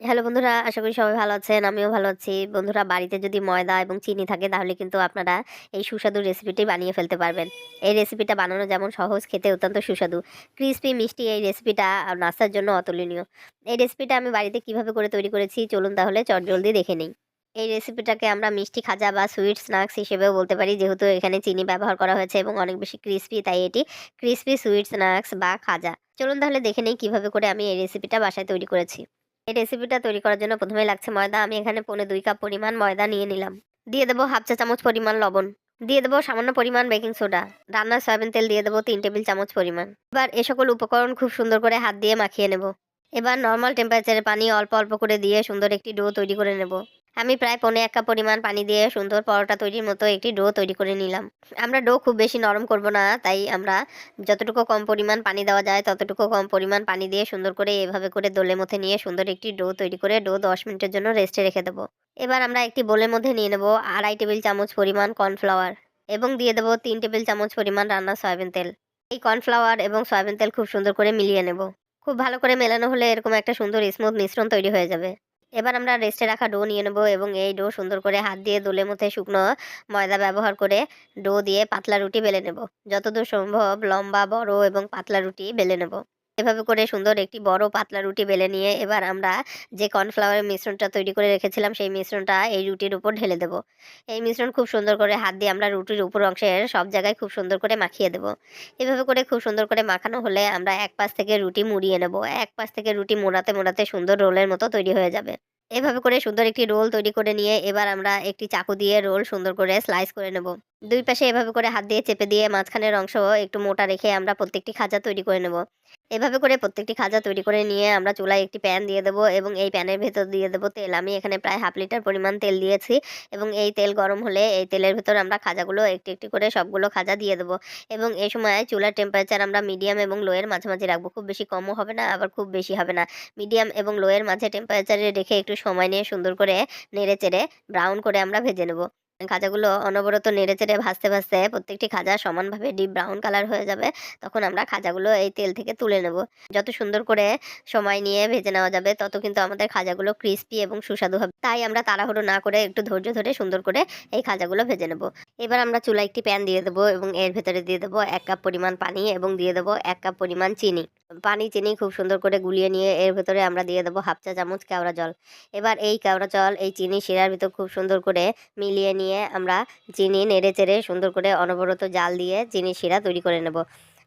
Hello বন্ধুরা, আশা করি সবাই ভালো আছেন। আমিও ভালো আছি। বন্ধুরা বাড়িতে যদি ময়দা এবং চিনি থাকে তাহলে কিন্তু আপনারা এই সুস্বাদু রেসিপিটি বানিয়ে ফেলতে পারবেন। এই রেসিপিটা বানানো যেমন সহজ, খেতে অত্যন্ত সুস্বাদু। ক্রিসপি মিষ্টি এই রেসিপিটা নাস্তার জন্য অতুলনীয়। এই রেসিপিটা আমি বাড়িতে কীভাবে করে তৈরি করেছি চলুন তাহলে চটজলদি দেখে নিই এই রেসিপিটাকে আমরা মিষ্টি খাজা বা সুইট স্ন্যাক্স হিসেবেও বলতে পারি যেহেতু এখানে চিনি ব্যবহার করা হয়েছে এবং অনেক বেশি ক্রিসপি তাই এটি ক্রিসপি সুইট স্ন্যাকস বা খাজা। চলুন তাহলে দেখে নিই কীভাবে করে আমি এই রেসিপিটা বাসায় তৈরি করেছি। এই রেসিপিটা তৈরি করার জন্য প্রথমে লাগছে ময়দা। আমি এখানে পৌনে দুই কাপ পরিমাণ ময়দা নিয়ে নিলাম। দিয়ে দেবো হাফ চা চামচ পরিমাণ লবণ। দিয়ে দেবো সামান্য পরিমাণ বেকিং সোডা। রান্নার সয়াবিন তেল দিয়ে দেবো তিন টেবিল চামচ পরিমাণ। এবার এ সকল উপকরণ খুব সুন্দর করে হাত দিয়ে মাখিয়ে নেব। এবার নর্মাল টেম্পারেচারে পানি অল্প অল্প করে দিয়ে সুন্দর একটি ডো তৈরি করে নেব। আমি প্রায় পৌনে এক কাপ পরিমাণ পানি দিয়ে সুন্দর পরোটা তৈরির মতো একটি ডো তৈরি করে নিলাম। আমরা ডো খুব বেশি নরম করব না, তাই আমরা যতটুকু কম পরিমাণ পানি দেওয়া যায়, ততটুকু কম পরিমাণ পানি দিয়ে সুন্দর করে এভাবে করে দোলের মধ্যে নিয়ে সুন্দর একটি ডো তৈরি করে ডো দশ মিনিটের জন্য রেস্টে রেখে দেবো। এবার আমরা একটি বোলের মধ্যে নিয়ে নেব আড়াই টেবিল চামচ পরিমাণ কর্নফ্লাওয়ার এবং দিয়ে দেবো তিন টেবিল চামচ পরিমাণ রান্নার সয়াবিন তেল। এই কর্নফ্লাওয়ার এবং সয়াবিন তেল খুব সুন্দর করে মিলিয়ে নেব। খুব ভালো করে মেলানো হলে এরকম একটা সুন্দর স্মুথ মিশ্রণ তৈরি হয়ে যাবে। এবার আমরা রেস্টে রাখা ডো নিয়ে নেব এবং এই ডো সুন্দর করে হাত দিয়ে দোলের মধ্যে শুকনো ময়দা ব্যবহার করে ডো দিয়ে পাতলা রুটি বেলে নেব। যতদূর সম্ভব লম্বা, বড় এবং পাতলা রুটি বেলে নেব। এভাবে করে সুন্দর একটি বড় পাতলা রুটি বেলে নিয়ে এবার আমরা যে কর্নফ্লাওয়ারের মিশ্রণটা তৈরি করে রেখেছিলাম, সেই মিশ্রণটা এই রুটির উপর ঢেলে দেব। এই মিশ্রণ খুব সুন্দর করে হাত দিয়ে আমরা রুটির উপর অংশের সব জায়গায় খুব সুন্দর করে মাখিয়ে দেব। এভাবে করে খুব সুন্দর করে মাখানো হলে আমরা এক পাশ থেকে রুটি মুড়িয়ে নেব। এক পাশ থেকে রুটি মোড়াতে মোড়াতে সুন্দর রোলের মতো তৈরি হয়ে যাবে। এভাবে করে সুন্দর একটি রোল তৈরি করে নিয়ে এবার আমরা একটি চাকু দিয়ে রোল সুন্দর করে স্লাইস করে নেব। দুই পাশে এভাবে করে হাত দিয়ে চেপে দিয়ে মাঝখানের অংশ একটু মোটা রেখে আমরা প্রত্যেকটি খাজা তৈরি করে নেব। এভাবে করে প্রত্যেকটি খাজা তৈরি করে নিয়ে আমরা চুলায় একটি প্যান দিয়ে দেবো এবং এই প্যানের ভেতর দিয়ে দেবো তেল। আমি এখানে প্রায় হাফ লিটার পরিমাণ তেল দিয়েছি এবং এই তেল গরম হলে এই তেলের ভেতর আমরা খাজাগুলো একটি একটি করে সবগুলো খাজা দিয়ে দেবো। এবং এই সময় চুলার টেম্পারেচার আমরা মিডিয়াম এবং লোয়ের মাঝামাঝি রাখব। খুব বেশি কমও হবে না, আবার খুব বেশি হবে না। মিডিয়াম এবং লোয়ের মাঝে টেম্পারেচারে রেখে একটু সময় নিয়ে সুন্দর করে নেড়ে চেড়ে ব্রাউন করে আমরা ভেজে নেব। খাজাগুলো অনবরত নেড়ে চেড়ে ভাজতে ভাজতে প্রত্যেকটি খাজা সমানভাবে ডিপ ব্রাউন কালার হয়ে যাবে। তখন আমরা খাজাগুলো এই তেল থেকে তুলে নেব। যত সুন্দর করে সময় নিয়ে ভেজে নেওয়া যাবে, তত কিন্তু আমাদের খাজাগুলো ক্রিস্পি এবং সুস্বাদু হবে। তাই আমরা তাড়াহুড়ো না করে একটু ধৈর্য ধরে সুন্দর করে এই খাজাগুলো ভেজে নেব। এবার আমরা চুলা একটি প্যান দিয়ে দেবো এবং এর ভেতরে দিয়ে দেবো এক কাপ পরিমাণ পানি এবং দিয়ে দেবো এক কাপ পরিমাণ চিনি। পানি, চিনি খুব সুন্দর করে গুলিয়ে নিয়ে এর ভেতরে আমরা দিয়ে দেবো হাফ চা চামচ কেওড়া জল। এবার এই কেওড়া জল, এই চিনি শিরার ভিতর খুব সুন্দর করে মিলিয়ে নিয়ে আমরা চিনি নেড়ে চেড়ে সুন্দর করে অনবরত জাল দিয়ে চিনি শিরা তৈরি করে নেব।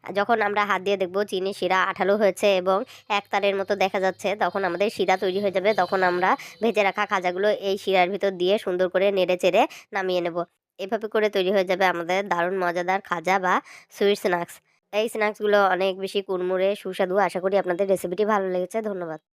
যখন আমরা হাত দিয়ে দেখব চিনি শিরা আঠালো হয়েছে এবং এক তারের মতো দেখা যাচ্ছে, তখন আমাদের শিরা তৈরি হয়ে যাবে। তখন আমরা ভেজে রাখা খাজাগুলো এই শিরার ভিতর দিয়ে সুন্দর করে নেড়ে চেড়ে নামিয়ে নেব। এভাবে করে তৈরি হয়ে যাবে আমাদের দারুণ মজাদার খাজা বা সুইট স্ন্যাক্স এই স্ন্যাক্সগুলো অনেক বেশি কুড়মুড়ে সুস্বাদু। আশা করি আপনাদের রেসিপিটি ভালো লেগেছে। ধন্যবাদ।